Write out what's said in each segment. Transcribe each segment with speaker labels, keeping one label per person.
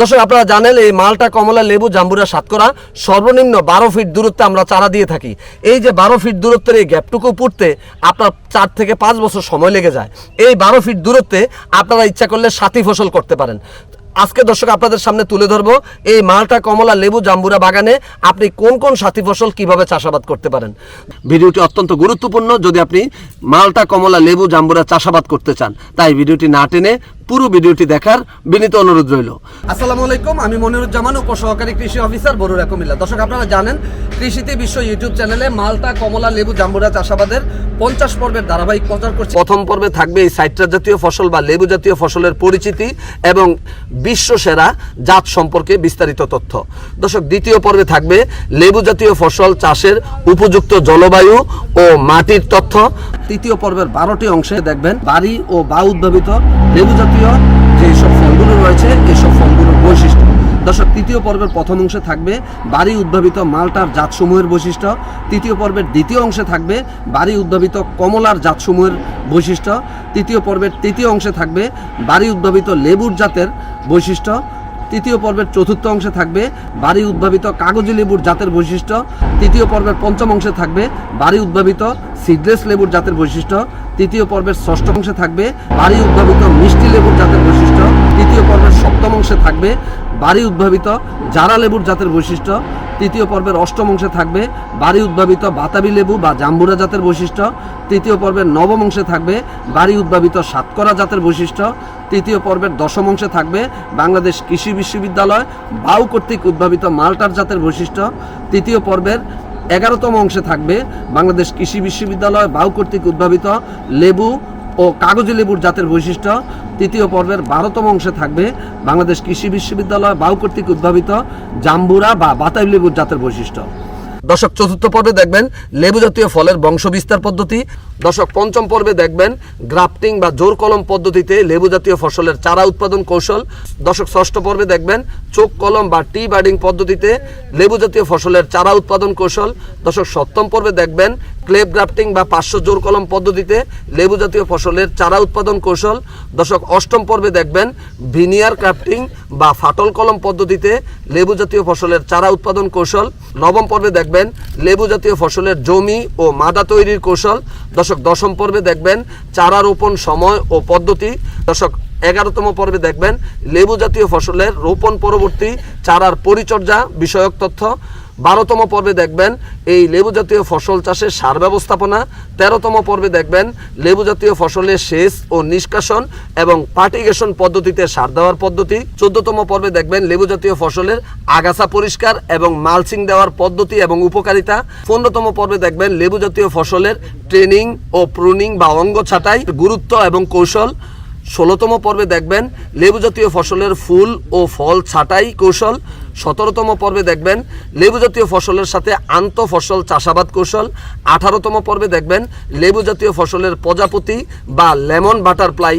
Speaker 1: দর্শক, আপনারা জানেন এই মালটা কমলা, লেবু, জাম্বুরা, সাতকরা, সর্বনিম্ন বারো ফিট দূরত্বে আমরা চারা দিয়ে থাকি। এই যে বারো ফিট দূরত্বের এই গ্যাপটুকু পুড়তে আপনার চার থেকে পাঁচ বছর সময় লেগে যায়। এই বারো ফিট দূরত্বে আপনারা ইচ্ছা করলে সাথী ফসল করতে পারেন। আজকে দর্শক, আপনাদের সামনে তুলে ধরবো এই মালটা কমলা, লেবু, জাম্বুরা বাগানে আপনি কোন কোন সাথী ফসল কীভাবে চাষাবাদ করতে পারেন। ভিডিওটি অত্যন্ত গুরুত্বপূর্ণ। যদি আপনি মালটা কমলা, লেবু, জাম্বুরা চাষাবাদ করতে চান, তাই ভিডিওটি না টেনে পুরো ভিডিওটি দেখার বিনীত অনুরোধ রইল। আসসালামু আলাইকুম আমি মনিরুজ্জামান উপসহকারী কৃষি অফিসার বরুরা কুমিল্লা দর্শক আপনারা জানেন কৃষিতে বিশ্ব ইউটিউব চ্যানেলে মালতা কমলা লেবু জাম্বুরা চাষাবাদের পঞ্চাশ পর্বের ধারাবাহিক প্রচার করছে। প্রথম পর্বে থাকবে এই সাইট্রাস জাতীয় ফসল বা লেবু জাতীয় ফসলের পরিচিতি এবং বিশ্ব সেরা জাত সম্পর্কে বিস্তারিত তথ্য। দর্শক দ্বিতীয় পর্বে থাকবে লেবু জাতীয় ফসল চাষের উপযুক্ত জলবায়ু ও মাটির তথ্য। তৃতীয় পর্বের বারোটি অংশে দেখবেন বাড়ি ও বা উদ্ভাবিত লেবু জাতীয় যে সব ফলগুলো রয়েছে, এসব ফলগুলোর বৈশিষ্ট্য। দর্শক, তৃতীয় পর্বের প্রথম অংশে থাকবে বাড়ি উদ্ভাবিত মালটার জাতসমূহের বৈশিষ্ট্য। তৃতীয় পর্বের দ্বিতীয় অংশে থাকবে বাড়ি উদ্ভাবিত কমলার জাতসমূহের বৈশিষ্ট্য। তৃতীয় পর্বের তৃতীয় অংশে থাকবে বাড়ি উদ্ভাবিত লেবুর জাতের বৈশিষ্ট্য। তৃতীয় পর্বের চতুর্থ অংশে থাকবে বাড়ি উদ্ভাবিত কাগজি লেবুর জাতের বৈশিষ্ট্য। তৃতীয় পর্বের পঞ্চম অংশে থাকবে বাড়ি উদ্ভাবিত সিডলেস লেবুর জাতের বৈশিষ্ট্য। তৃতীয় পর্বের ষষ্ঠ অংশে থাকবে বাড়ি উদ্ভাবিত মিষ্টি লেবুর জাতের বৈশিষ্ট্য। তৃতীয় পর্বের সপ্তম অংশে থাকবে বাড়ি উদ্ভাবিত জারা লেবুর জাতের বৈশিষ্ট্য। তৃতীয় পর্বের অষ্টম অংশে থাকবে বাড়ি উদ্ভাবিত বাতাবি লেবু বা জাম্বুরা জাতের বৈশিষ্ট্য। তৃতীয় পর্বের নবম অংশে থাকবে বাড়ি উদ্ভাবিত সাতকরা জাতের বৈশিষ্ট্য। তৃতীয় পর্বের দশম অংশে থাকবে বাংলাদেশ কৃষি বিশ্ববিদ্যালয় বাউ কর্তৃক উদ্ভাবিত মাল্টার জাতের বৈশিষ্ট্য। তৃতীয় পর্বের এগারোতম অংশে থাকবে বাংলাদেশ কৃষি বিশ্ববিদ্যালয় বাউ কর্তৃক উদ্ভাবিত লেবু ও কাগজি লেবুর জাতের বৈশিষ্ট্য, তৃতীয় পর্বের বারোতম অংশে থাকবে বাংলাদেশ কৃষি বিশ্ববিদ্যালয় বাউ কর্তৃক উদ্ভাবিত জাম্বুরা বা বাতাবি লেবুর জাতের বৈশিষ্ট্য। দশক চতুর্থ পর্বে দেখবেন লেবু জাতীয় ফলের বংশ বিস্তার পদ্ধতি। দশক পঞ্চম পর্বে দেখবেন গ্রাফটিং বা জোর কলম পদ্ধতিতে লেবু জাতীয় ফসলের চারা উৎপাদন কৌশল। দশক ষষ্ঠ পর্বে দেখবেন চোখ কলম বা টি বার্ডিং পদ্ধতিতে লেবু জাতীয় ফসলের চারা উৎপাদন কৌশল। দশক সপ্তম পর্বে দেখবেন ক্লেপ গ্রাফটিং বা পাঁচশো জোর কলম পদ্ধতিতে লেবু জাতীয় ফসলের চারা উৎপাদন কৌশল। দশক অষ্টম পর্বে দেখবেন ভিনিয়ার ক্রাফটিং বা ফাটল কলম পদ্ধতিতে লেবু জাতীয় ফসলের চারা উৎপাদন কৌশল। নবম পর্বে দেখবেন লেবু জাতীয় ফসলের জমি ও মাদা তৈরির কৌশল। দশক দশম পর্বে দেখবেন চারা রোপণ সময় ও পদ্ধতি। দশক এগারোতম পর্বে দেখবেন লেবু জাতীয় ফসলের রোপণ পরবর্তী চারার পরিচর্যা, বিষয়ক তথ্য। বারোতম পর্বে দেখবেন এই লেবু জাতীয় ফসল চাষের সার ব্যবস্থাপনা। তেরোতম পর্বে দেখবেন লেবু জাতীয় ফসলের সেচ ও নিষ্কাশন এবং পার্টিগেশন পদ্ধতিতে সার দেওয়ার পদ্ধতি। চোদ্দতম পর্বে দেখবেন লেবু জাতীয় ফসলের আগাছা পরিষ্কার এবং মালচিং দেওয়ার পদ্ধতি এবং উপকারিতা। পনেরোতম পর্বে দেখবেন লেবু জাতীয় ফসলের ট্রেনিং ও প্রুনিং বা অঙ্গ ছাঁটাই গুরুত্ব এবং কৌশল। ষোলোতম পর্বে দেখবেন লেবু জাতীয় ফসলের ফুল ও ফল ছাটাই কৌশল। সতেরোতম পর্বে দেখবেন লেবু জাতীয় ফসলের সাথে আন্ত ফসল চাষাবাদ কৌশল। আঠারোতম পর্বে দেখবেন লেবু জাতীয় ফসলের প্রজাপতি বা লেমন বাটারফ্লাই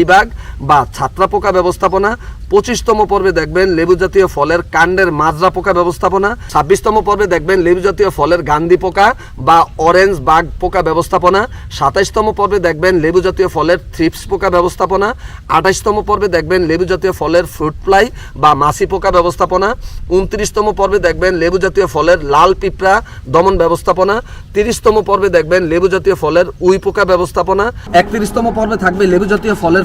Speaker 1: মিলিবাগ বা ছাত্রা পোকা ব্যবস্থাপনা। পঁচিশতম পর্বে দেখবেন লেবু জাতীয় ফলের কাণ্ডের মাজরা পোকা ব্যবস্থাপনা। ছাব্বিশতম পর্বে দেখবেন লেবু জাতীয় ফলের গান্ধী পোকা বা অরেঞ্জ বাগ পোকা ব্যবস্থাপনা। সাতাইশতম পর্বে দেখবেন লেবু জাতীয় ফলের থ্রিপস পোকা ব্যবস্থাপনা। আঠাইশতম পর্বে দেখবেন লেবু জাতীয় ফলের ফ্রুট ফ্লাই বা মাছি পোকা ব্যবস্থাপনা। উনত্রিশতম পর্বে দেখবেন লেবু জাতীয় ফলের লাল পিঁপড়া দমন ব্যবস্থাপনা। তিরিশতম পর্বে দেখবেন লেবু জাতীয় ফলের উই পোকা ব্যবস্থাপনা। একত্রিশতম পর্বে থাকবে লেবু জাতীয় ফলের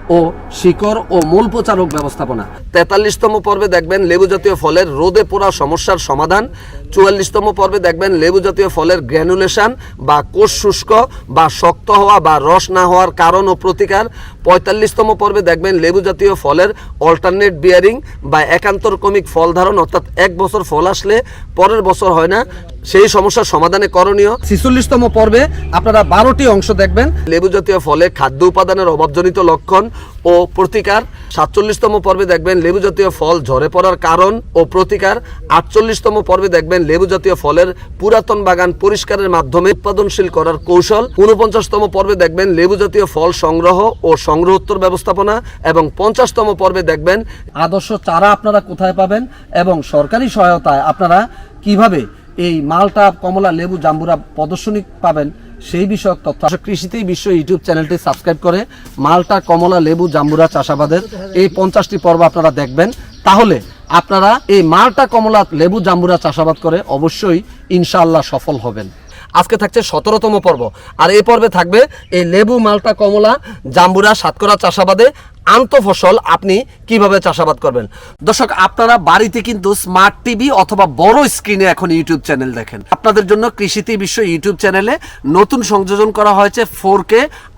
Speaker 1: ও শিকড় ও মূল প্রচারক ব্যবস্থাপনা। তেতাল্লিশতম পর্বে দেখবেন লেবু জাতীয় ফলের রোদে পোড়া সমস্যার সমাধান। চুয়াল্লিশতম পর্বে দেখবেন লেবু জাতীয় ফলের গ্র্যানুলেশন বা কোষ শুষ্ক বা শক্ত হওয়া বা রস না হওয়ার কারণ ও প্রতিকার। পঁয়তাল্লিশতম পর্বে দেখবেন লেবু জাতীয় ফলের অল্টারনেট বিয়ারিং বা একান্তর কমিক ফল ধারণ, অর্থাৎ এক বছর ফল আসলে পরের বছর হয় না। সেই সমস্যার সমাধানে করণীয়। ছিচল্লিশতম পর্বে আপনারা বারোটি অংশ দেখবেন। লেবু জাতীয় ফলে খাদ্য উপাদানের অভাবজনিত লক্ষণ ও প্রতিকার। সাতচল্লিশতম পর্বে দেখবেন লেবু জাতীয় ফল ঝরে পড়ার কারণ ও প্রতিকার। আটচল্লিশতম পর্বে দেখবেন লেবু জাতীয় ফলের পুরাতন বাগান পরিষ্কারের মাধ্যমে উৎপাদনশীল করার কৌশল। উনপঞ্চাশতম পর্বে দেখবেন লেবু জাতীয় ফল সংগ্রহ ও সংগ্রহোত্তর ব্যবস্থাপনা এবং পঞ্চাশতম পর্বে দেখবেন আদর্শ চারা আপনারা কোথায় পাবেন এবং সরকারি সহায়তায় আপনারা কীভাবে এই মালটা, কমলা, লেবু, জাম্বুরা প্রদর্শনী পাবেন সেই বিষয়ক তথ্য। কৃষিতেই বিশ্ব ইউটিউব চ্যানেলটি সাবস্ক্রাইব করে মালটা, কমলা, লেবু, জাম্বুরা চাষাবাদের এই পঞ্চাশটি পর্ব আপনারা দেখবেন। তাহলে আপনারা এই মালটা, কমলা, লেবু, জাম্বুরা চাষাবাদ করে অবশ্যই ইনশাআল্লাহ সফল হবেন। আজকে থাকছে সতেরোতম পর্ব। আর এ পর্বে থাকবে এই লেবু, মালটা, কমলা, জাম্বুরা, সাতকরা চাষাবাদে আন্ত ফসল আপনি কীভাবে চাষাবাদ করবেন? দর্শক, আপনারা বাড়িতে কিন্তু স্মার্ট টিভি অথবা বড় স্ক্রিনে এখন ইউটিউব চ্যানেল দেখেন। আপনাদের জন্য কৃষিতে বিশ্ব ইউটিউব চ্যানেলে নতুন সংযোজন করা হয়েছে ফোর কে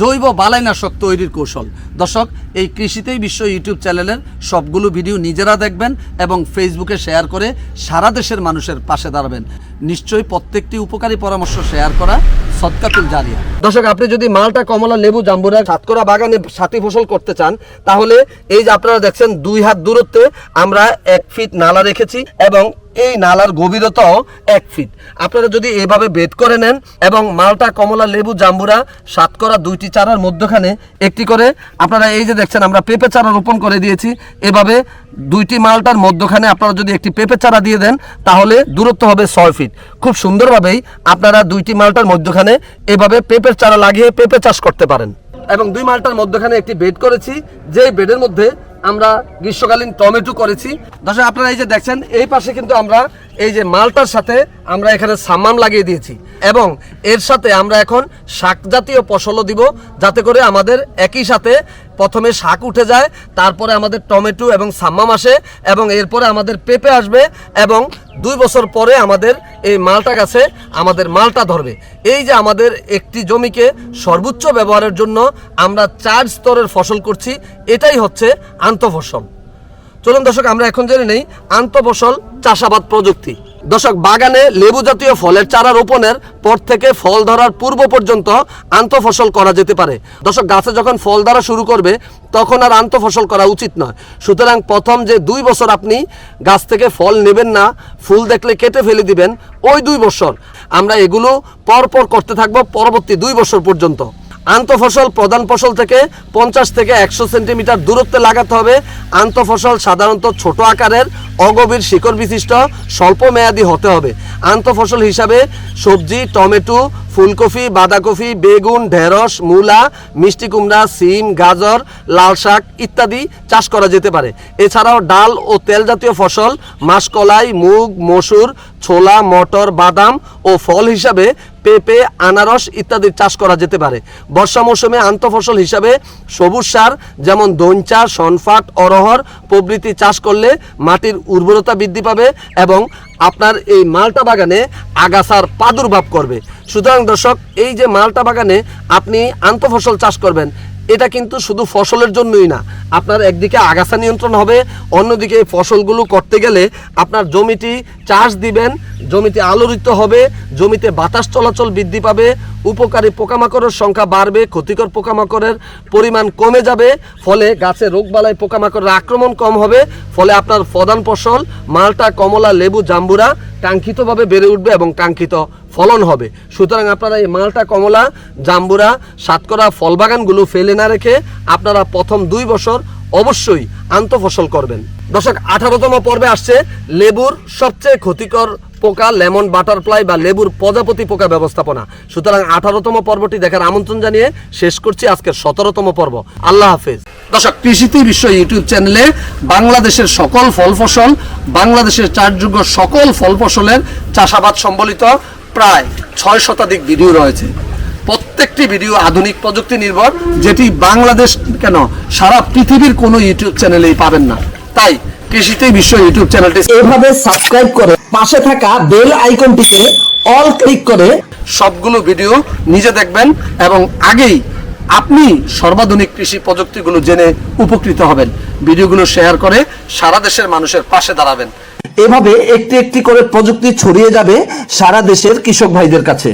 Speaker 1: জৈব বালাইনাশক তৈরির কৌশল। দর্শক, এই কৃষিতেই বিশ্ব ইউটিউব চ্যানেলের সবগুলো ভিডিও নিজেরা দেখবেন এবং ফেসবুকে শেয়ার করে সারা দেশের মানুষের পাশে দাঁড়াবেন। নিশ্চয়ই প্রত্যেকটি উপকারী পরামর্শ শেয়ার করা সৎকাতুল জারিয়া। দর্শক, আপনি যদি মালটা কমলা, লেবু, জাম্বুরা, সাতকরা বাগানে সাথী ফসল করতে চান, তাহলে এই যে আপনারা দেখছেন দুই হাত দূরত্বে আমরা এক ফিট নালা রেখেছি এবং এই নালার গভীরতাও এক ফিট। আপনারা যদি এভাবে বেদ করে নেন এবং মালটা, কমলা, লেবু, জাম্বুরা, সাতকরা, দুইটি চারার মধ্যখানে একটি করে, আপনারা এই যে দেখছেন, আমরা পেঁপে চারা রোপণ করে দিয়েছি। এভাবে দুইটি মালটার মধ্যখানে আপনারা যদি একটি পেঁপে চারা দিয়ে দেন, তাহলে দূরত্ব হবে ছয় ফিট। খুব সুন্দরভাবেই আপনারা দুইটি মালটার মধ্যখানে এভাবে পেঁপের চারা লাগিয়ে পেঁপে চাষ করতে পারেন। এবং দুই মালটার মধ্যখানে একটি বেড করেছি। যে বেডের মধ্যে আমরা গ্রীষ্মকালীন টমেটো করেছি। দর্শক, আপনারা এই যে দেখছেন, এই পাশে কিন্তু আমরা এই যে মালটার সাথে আমরা এখানে সামাম লাগিয়ে দিয়েছি। এবং এর সাথে আমরা এখন শাক জাতীয় ফসলও দিব, যাতে করে আমাদের একই সাথে প্রথমে শাক উঠে যায়, তারপরে আমাদের টমেটো এবং সাম্মাম আসে এবং এরপরে আমাদের পেঁপে আসবে এবং দুই বছর পরে আমাদের এই মালটা গাছে আমাদের মালটা ধরবে। এই যে আমাদের একটি জমিকে সর্বোচ্চ ব্যবহারের জন্য আমরা চার স্তরের ফসল করছি, এটাই হচ্ছে আন্তঃফসল। চলুন দর্শক, আমরা এখন জেনে নেই, আন্তঃফসল চাষাবাদ প্রযুক্তি। দর্শক, বাগানে লেবু জাতীয় ফলের চারা রোপণের পর থেকে ফল ধরার পূর্ব পর্যন্ত আন্তঃফসল করা যেতে পারে। দর্শক, গাছে যখন ফল ধরা শুরু করবে, তখন আর আন্তঃফসল করা উচিত নয়। সুতরাং প্রথম যে দুই বছর আপনি গাছ থেকে ফল নেবেন না, ফুল দেখলে কেটে ফেলে দিবেন, ওই দুই বছর। আমরা এগুলো পরপর করতে থাকব পরবর্তী দুই বছর পর্যন্ত। আন্তঃফসল প্রধান ফসল থেকে পঞ্চাশ থেকে একশো সেন্টিমিটার দূরত্বে লাগাতে হবে। আন্তঃফসল সাধারণত ছোট আকারের, অগভীর শিকড় বিশিষ্ট, স্বল্প মেয়াদি হতে হবে। আন্তঃফসল হিসাবে সবজি, টমেটো, ফুলকপি, বাঁধাকপি, বেগুন, ঢেঁড়স, মূলা, মিষ্টি কুমড়া, সিম, গাজর, লাল শাক ইত্যাদি চাষ করা যেতে পারে। এছাড়াও ডাল ও তেল জাতীয় ফসল, মাসকলাই, মুগ, মসুর ছোলা, মটর, বাদাম ও ফল হিসাবে পেঁপে, আনারস ইত্যাদির চাষ করা যেতে পারে। বর্ষা মৌসুমে আন্তঃফসল হিসাবে সবুজ সার, যেমন দঞ্চা সনফাট অরহর প্রভৃতি চাষ করলে মাটির উর্বরতা বৃদ্ধি পাবে এবং আপনার এই মালটা বাগানে আগাছার প্রাদুর্ভাব করবে। সুতরাং দর্শক, এই যে মালটা বাগানে আপনি আন্তঃফসল চাষ করবেন এটা কিন্তু শুধু ফসলের জন্যই না, আপনার একদিকে আগাছা নিয়ন্ত্রণ হবে, অন্যদিকে এই ফসলগুলো করতে গেলে আপনার জমিটি চাষ দিবেন, জমিতে আলোড়িত হবে, জমিতে বাতাস চলাচল বৃদ্ধি পাবে, উপকারী পোকামাকড়ের সংখ্যা বাড়বে, ক্ষতিকর পোকামাকড়ের পরিমাণ কমে যাবে, ফলে গাছে রোগবালাই পোকামাকড়ের আক্রমণ কম হবে, ফলে আপনার প্রধান ফসল মালটা, কমলা, লেবু, জাম্বুরা কাঙ্ক্ষিতভাবে বেড়ে উঠবে এবং কাঙ্ক্ষিত ফলন হবে। সুতরাং আপনারা এই মালটা, কমলা, জাম্বুরা, সাতকরা ফল বাগানগুলো ফেলে না রেখে আপনারা প্রথম দুই বছর অবশ্যই আন্তঃফসল করবেন। দশক আঠারোতম পর্বে আসছে লেবুর সবচেয়ে ক্ষতিকর পোকা লেমন বাটারফ্লাই বা লেবুর প্রজাপতি পোকা ব্যবস্থাপনা। সুতরাং আঠারোতম পর্বটি দেখার আমন্ত্রণ জানিয়ে শেষ করছি আজকের সতেরোতম পর্ব। আল্লাহ হাফেজ। দর্শক কৃষিতে বিশ্ব ইউটিউব চ্যানেলে বাংলাদেশের সকল ফল ফসল বাংলাদেশের চারযোগ্য সকল ফল ফসলের চাষাবাদ সম্বলিত প্রায় ছয় শতাধিক ভিডিও রয়েছে। প্রত্যেকটি ভিডিও আধুনিক প্রযুক্তি নির্ভর যেটি বাংলাদেশ কেন সারা পৃথিবীর কোনো ইউটিউব চ্যানেলেই পাবেন না। তাই কৃষিতেই বিশ্ব ইউটিউব চ্যানেলটি
Speaker 2: এভাবে সাবস্ক্রাইব করে পাশে থাকা বেল আইকনটিকে অল ক্লিক করে
Speaker 1: সবগুলো ভিডিও নিজে দেখবেন এবং আগেই আপনি সর্বাধুনিক কৃষি প্রযুক্তিগুলো জেনে উপকৃত হবেন। ভিডিওগুলো শেয়ার করে সারা দেশের মানুষের পাশে দাঁড়াবেন।
Speaker 2: এভাবে একটি একটি করে প্রযুক্তি ছড়িয়ে যাবে সারা দেশের কৃষক ভাইদের কাছে।